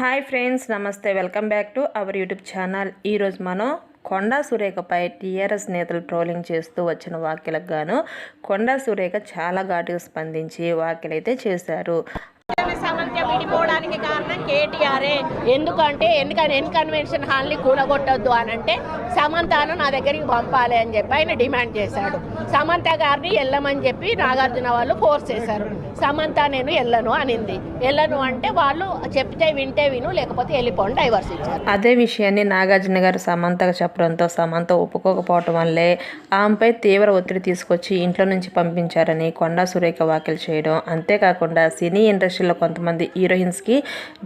Hi friends నమస్తే. Welcome back to our YouTube channel. ఈరోజు మనం కొండా సురేఖపై టీఆర్ఎస్ నేతలు ట్రోలింగ్ చేస్తూ వచ్చిన వ్యాఖ్యలకు గాను కొండా సురేఖ చాలా ఘాటుగా స్పందించి వ్యాఖ్యలైతే చేశారు. విడిపోవడానికి కారణం కేటీఆర్ఏ ఎందుకంటే ఎన్ని ఎన్ కన్వెన్షన్ హాల్ని కూలగొట్టొద్దు అని అంటే సమంతను నా దగ్గరికి పంపాలి అని చెప్పి ఆయన డిమాండ్ చేశాడు. సమంత గారిని వెళ్ళమని చెప్పి నాగార్జున వాళ్ళు ఫోర్స్ చేశారు. సమంత నేను వెళ్ళను అనింది. వెళ్ళను అంటే వాళ్ళు చెప్తే వింటే విను లేకపోతే వెళ్ళిపోండి డైవర్స్ ఇచ్చారు. అదే విషయాన్ని నాగార్జున గారు సమంతకు చెప్పడంతో సమంత ఒప్పుకోకపోవటం వల్లే ఆమెపై తీవ్ర ఒత్తిడి తీసుకొచ్చి ఇంట్లో నుంచి పంపించారని కొండా సురేఖ వ్యాఖ్యలు చేయడం. అంతేకాకుండా సినీ ఇండస్ట్రీలో కొంతమంది హీరోయిన్స్కి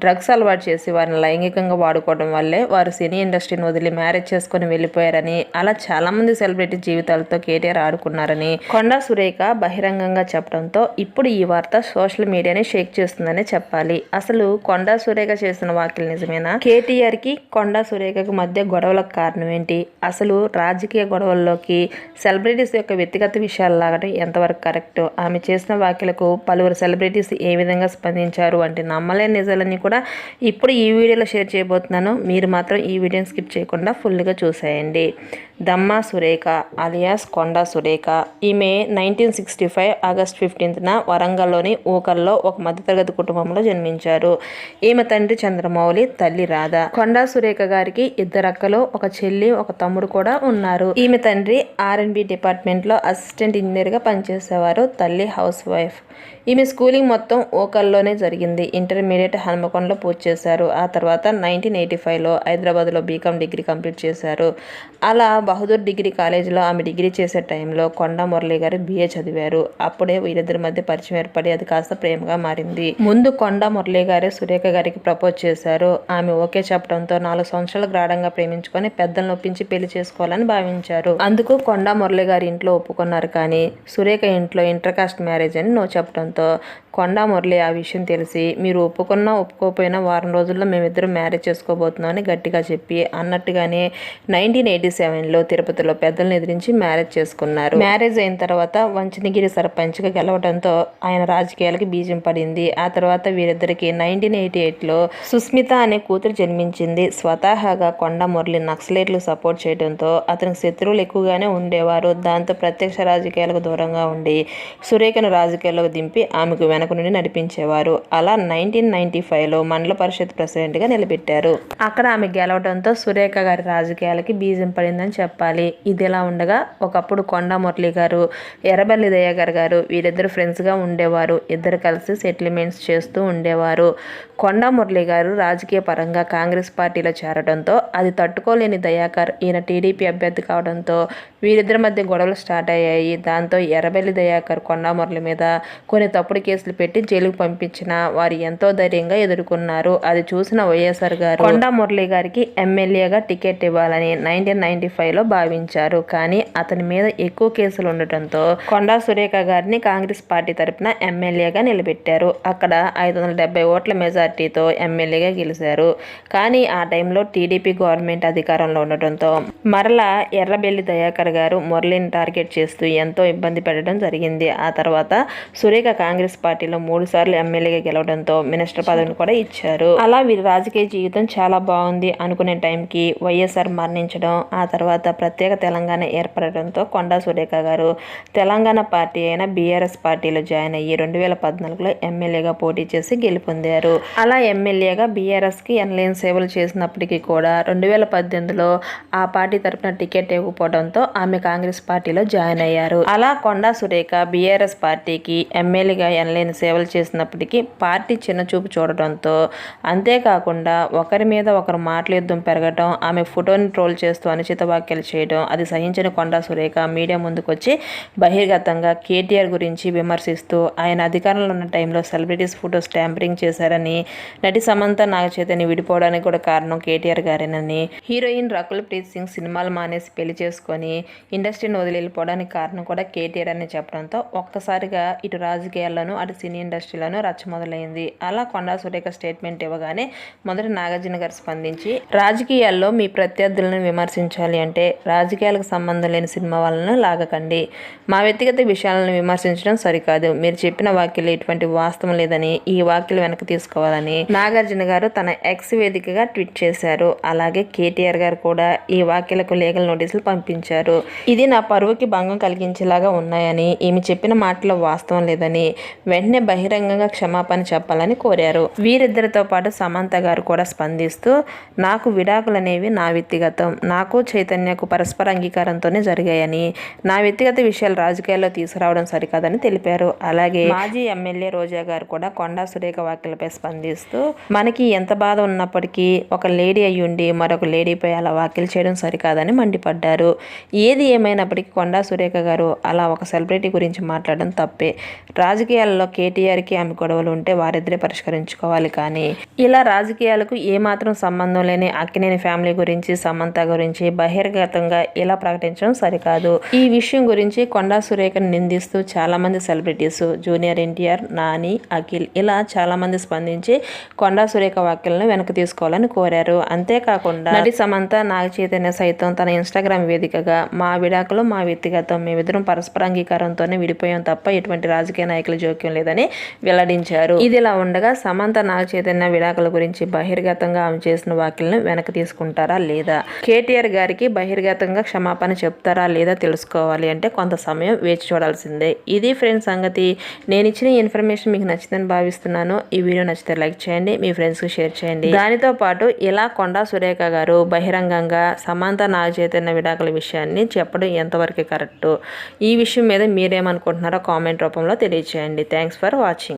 డ్రగ్స్ అలవాటు చేసి వారిని లైంగికంగా వాడుకోవడం వల్లే వారు సినీ ఇండస్ట్రీని వదిలి మ్యారేజ్ చేసుకొని వెళ్ళిపోయారని అలా చాలామంది సెలబ్రిటీ జీవితాలతో కేటీఆర్ ఆడుకున్నారని కొండా సురేఖ బహిరంగంగా చెప్పడంతో ఇప్పుడు ఈ వార్త సోషల్ మీడియాని షేక్ చేస్తుందని చెప్పాలి. అసలు కొండా సురేఖ చేసిన వ్యాఖ్యలు నిజమేనా? కేటీఆర్కి కొండా సురేఖకు మధ్య గొడవలకు కారణం ఏంటి? అసలు రాజకీయ గొడవల్లోకి సెలబ్రిటీస్ యొక్క వ్యక్తిగత విషయాలు లాగడం ఎంతవరకు కరెక్ట్? ఆమె చేసిన వ్యాఖ్యలకు పలువురు సెలబ్రిటీస్ ఏ విధంగా స్పందించారు అంటే నమ్మలేని నిజాలన్నీ కూడా ఇప్పుడు ఈ వీడియోలో షేర్ చేయబోతున్నాను. మీరు మాత్రం ఈ వీడియోని స్కిప్ చేయకుండా ఫుల్గా చూసేయండి దమ్మా సురేఖ అలియాస్ కొండా సురేఖ. ఈమె నైన్టీన్ సిక్స్టీ ఫైవ్ ఆగస్ట్ ఫిఫ్టీన్త్న వరంగల్లోని ఊకల్లో ఒక మధ్యతరగతి కుటుంబంలో జన్మించారు. ఈమె తండ్రి చంద్రమౌళి తల్లి రాధ. కొండా సురేఖ గారికి ఇద్దరు అక్కలు ఒక చెల్లి ఒక తమ్ముడు కూడా ఉన్నారు. ఈమె తండ్రి ఆర్ఎన్బి డిపార్ట్మెంట్లో అసిస్టెంట్ ఇంజనీర్గా పనిచేసేవారు తల్లి హౌస్ వైఫ్. ఈమె స్కూలింగ్ మొత్తం ఓకల్లోనే జరిగింది. ఇంటర్మీడియట్ హన్మకొండలో పూర్తి చేశారు. ఆ తర్వాత నైన్టీన్ ఎయిటీ ఫైవ్లో హైదరాబాద్లో బీకామ్ డిగ్రీ కంప్లీట్ చేశారు. అలా బహదూర్ డిగ్రీ కాలేజీలో ఆమె డిగ్రీ చేసే టైంలో కొండా మురళి గారు బిఏ చదివారు. అప్పుడే వీరిద్దరి మధ్య పరిచయం ఏర్పడి అది కాస్త ప్రేమగా మారింది. ముందు కొండా మురళి గారే సురేఖ గారికి ప్రపోజ్ చేశారు. ఆమె ఓకే చెప్పడంతో నాలుగు సంవత్సరాలు గాఢంగా ప్రేమించుకొని పెద్దలను ఒప్పించి పెళ్ళి చేసుకోవాలని భావించారు. అందుకు కొండా మురళి గారి ఇంట్లో ఒప్పుకున్నారు కానీ సురేఖ ఇంట్లో ఇంటర్ కాస్ట్ మ్యారేజ్ అని నో చెప్పడంతో కొండా మురళి ఆ విషయం తెలిసి మీరు ఒప్పుకున్నా ఒప్పుకోకపోయినా వారం రోజుల్లో మేమిద్దరం మ్యారేజ్ చేసుకోబోతున్నామని గట్టిగా చెప్పి అన్నట్టుగానే నైన్టీన్ ఎయిటీ సెవెన్లో తిరుపతిలో పెద్దలను ఎదిరించి మ్యారేజ్ చేసుకున్నారు. మ్యారేజ్ అయిన తర్వాత వంచనగిరి సర్పంచ్గా గెలవడంతో ఆయన రాజకీయాలకి బీజం పడింది. ఆ తర్వాత వీరిద్దరికి నైన్టీన్ ఎయిటీ ఎయిట్లో సుస్మిత అనే కూతురు జన్మించింది. స్వతహాగా కొండ మురళి నక్సలైట్లు సపోర్ట్ చేయడంతో అతనికి శత్రువులు ఎక్కువగానే ఉండేవారు. దాంతో ప్రత్యక్ష రాజకీయాలకు దూరంగా ఉండి సురేఖను రాజకీయాల్లోకి దింపి ఆమెకు వెనక నుండి నడిపించేవారు. అలా నైన్టీన్ నైన్టీ ఫైవ్లో మండల పరిషత్ ప్రెసిడెంట్గా నిలబెట్టారు. అక్కడ ఆమె గెలవడంతో సురేఖ గారి రాజకీయాలకి బీజం పడిందని చెప్పాలి. ఇది ఇలా ఉండగా ఒకప్పుడు కొండా మురళి గారు ఎర్రబల్లి దయాగర్ గారు వీరిద్దరు ఫ్రెండ్స్గా ఉండేవారు. ఇద్దరు కలిసి సెటిల్మెంట్స్ చేస్తూ ఉండేవారు. కొండా మురళి గారు రాజకీయ పరంగా కాంగ్రెస్ పార్టీలో చేరడంతో అది తట్టుకోలేని దయాకర్ ఈయన టీడీపీ అభ్యర్థి కావడంతో వీరిద్దరి మధ్య గొడవలు స్టార్ట్ అయ్యాయి. దాంతో ఎర్రబెల్లి దయాకర్ కొండ మురళి మీద కొన్ని తప్పుడు కేసులు పెట్టి జైలుకు పంపించిన వారు ఎంతో ధైర్యంగా ఎదుర్కొన్నారు. అది చూసిన వైఎస్ఆర్ గారు కొండా మురళి గారికి ఎమ్మెల్యేగా టికెట్ ఇవ్వాలని నైన్టీన్ నైన్టీ ఫైవ్లో భావించారు. కానీ అతని మీద ఎక్కువ కేసులు ఉండటంతో కొండా సురేఖ గారిని కాంగ్రెస్ పార్టీ తరపున ఎమ్మెల్యేగా నిలబెట్టారు. అక్కడ ఐదు వందల డెబ్బై ఓట్ల మెజార్టీతో ఎమ్మెల్యేగా గెలిచారు. కానీ ఆ టైంలో టీడీపీ గవర్నమెంట్ అధికారంలో ఉండటంతో మరలా ఎర్రబెల్లి దయాకర్ గారు మురళిని టార్గెట్ చేస్తూ ఎంతో ఇబ్బంది పెట్టడం జరిగింది. ఆ తర్వాత సురేఖ కాంగ్రెస్ పార్టీలో మూడు సార్లు ఎమ్మెల్యేగా గెలవడంతో మినిస్టర్ పదవిని కూడా ఇచ్చారు. అలా వీరి రాజకీయ జీవితం చాలా బాగుంది అనుకునే టైంకి వైఎస్ఆర్ మరణించడం ఆ తర్వాత ప్రత్యేక తెలంగాణ ఏర్పడడంతో కొండా సురేఖ గారు తెలంగాణ పార్టీ అయిన బీఆర్ఎస్ పార్టీలో జాయిన్ అయ్యి రెండు వేల పద్నాలుగులో ఎమ్మెల్యేగా పోటీ చేసి గెలుపొందారు. అలా ఎమ్మెల్యేగా బీఆర్ఎస్కి ఎన్లైన్ సేవలు చేసినప్పటికీ కూడా రెండు వేల పద్దెనిమిదిలో ఆ పార్టీ తరపున టికెట్ ఇవ్వకపోవడంతో ఆమె కాంగ్రెస్ పార్టీలో జాయిన్ అయ్యారు. అలా కొండా సురేఖ బీఆర్ఎస్ పార్టీకి ఎమ్మెల్యేగా ఎన్లైన్ సేవలు చేసినప్పటికీ పార్టీ చిన్నచూపు చూడటంతో అంతేకాకుండా ఒకరి మీద ఒకరు మాటల యుద్ధం పెరగటం ఆమె ఫోటోని ట్రోల్ చేస్తూ అనుచిత వ్యాఖ్యలు చేయడం అది సహించిన కొండా సురేఖ మీడియా ముందుకొచ్చి బహిర్గతంగా కేటీఆర్ గురించి విమర్శిస్తూ ఆయన అధికారంలో ఉన్న టైంలో సెలబ్రిటీస్ ఫోటోస్ ట్యాంపరింగ్ చేశారని నటి సమంత నాగ చైతన్య విడిపోవడానికి కూడా కారణం కేటీఆర్ గారేనని హీరోయిన్ రకుల్ ప్రీత్ సింగ్ సినిమాలు మానేసి పెళ్ళి చేసుకొని ఇండస్ట్రీని వదిలి వెళ్ళిపోవడానికి కారణం కూడా కేటీఆర్ అని చెప్పడంతో ఒక్కసారిగా ఇటు రాజకీయాల్లోనూ అటు సినీ ఇండస్ట్రీలోనూ రచ్చ మొదలైంది. అలా కొండా సురేఖ స్టేట్మెంట్ ఇవ్వగానే మొదట నాగార్జున గారు స్పందించి రాజకీయాల్లో మీ ప్రత్యర్థులను విమర్శించాలి అంటే రాజకీయాలకు సంబంధం లేని సినిమా వాళ్ళను లాగకండి. మా వ్యక్తిగత విషయాలను విమర్శించడం సరికాదు. మీరు చెప్పిన వాక్యలు ఎటువంటి వాస్తవం లేదని ఈ వాక్యలు వెనక్కి తీసుకోవాలని నాగార్జున గారు తన ఎక్స్ వేదికగా ట్వీట్ చేశారు. అలాగే కేటీఆర్ గారు కూడా ఈ వాక్యాలకు లీగల్ నోటీసులు పంపించారు. ఇది నా పరువుకి భంగం కలిగించేలాగా ఉన్నాయని ఈమె చెప్పిన మాటలో వాస్తవం లేదని వెంటనే బహిరంగంగా క్షమాపణ చెప్పాలని కోరారు. వీరిద్దరితో పాటు సమంత గారు కూడా స్పందిస్తూ నాకు విడాకులు అనేవి నా వ్యక్తిగతం. నాకు చైతన్యకు పరస్పర అంగీకారంతోనే జరిగాయని నా వ్యక్తిగత విషయాలు రాజకీయాల్లో తీసుకురావడం సరికాదని తెలిపారు. అలాగే మాజీ ఎమ్మెల్యే రోజా గారు కూడా కొండా సురేఖ వ్యాఖ్యలపై స్పందిస్తూ మనకి ఎంత బాధ ఉన్నప్పటికీ ఒక లేడీ అయ్యుండి మరొక లేడీపై అలా వ్యాఖ్యలు చేయడం సరికాదని మండిపడ్డారు. ఏది ఏమైనప్పటికీ కొండా సురేఖ గారు అలా ఒక సెలబ్రిటీ గురించి మాట్లాడడం తప్పే. రాజకీయాల్లో కేటీఆర్కి ఆమె గొడవలు ఉంటే వారిద్దరే పరిష్కరించుకోవాలి కానీ ఇలా రాజకీయాలకు ఏమాత్రం సంబంధం లేని అక్కినేని ఫ్యామిలీ గురించి సమంత గురించి బహిర్గతంగా ఇలా ప్రకటించడం సరికాదు. ఈ విషయం గురించి కొండా సురేఖను నిందిస్తూ చాలామంది celebrities junior NTR Nani Akhil ఇలా చాలామంది స్పందించి కొండా సురేఖ వ్యాఖ్యలను వెనక్కి తీసుకోవాలని కోరారు. అంతేకాకుండా నటి సమంత నాగ చైతన్య సైతం తన ఇన్స్టాగ్రామ్ వేదికగా మా విడాకులు మా వ్యక్తిగతం మేమిద్దరం పరస్పర అంగీకారంతోనే విడిపోయాం తప్ప ఎటువంటి రాజకీయ నాయకుల జోక్యం లేదని వెల్లడించారు. ఇదిలా ఉండగా సమంత నాగ చైతన్య విడాకుల గురించి బహిర్గతంగా ఆమె చేసిన వ్యాఖ్యలను వెనక్కి తీసుకుంటారా లేదా? కేటీఆర్ గారికి బహిర్గతంగా క్షమాపణ చెప్తారా లేదా తెలుసుకోవాలి అంటే కొంత సమయం వేచి చూడాల్సిందే. ఇది ఫ్రెండ్స్ సంగతి. నేను ఇచ్చిన ఇన్ఫర్మేషన్ మీకు నచ్చిందని భావిస్తున్నాను. ఈ వీడియో నచ్చితే లైక్ చేయండి మీ ఫ్రెండ్స్కి షేర్ చేయండి. దానితో పాటు ఇలా కొండా సురేఖ గారు బహిరంగంగా సమాంత నాగ చైతన్య విడాకుల విషయాన్ని చెప్పడం ఎంతవరకు కరెక్ట్? ఈ విషయం మీద మీరేమనుకుంటున్నారో కామెంట్ రూపంలో తెలియచేయండి. Thanks for watching.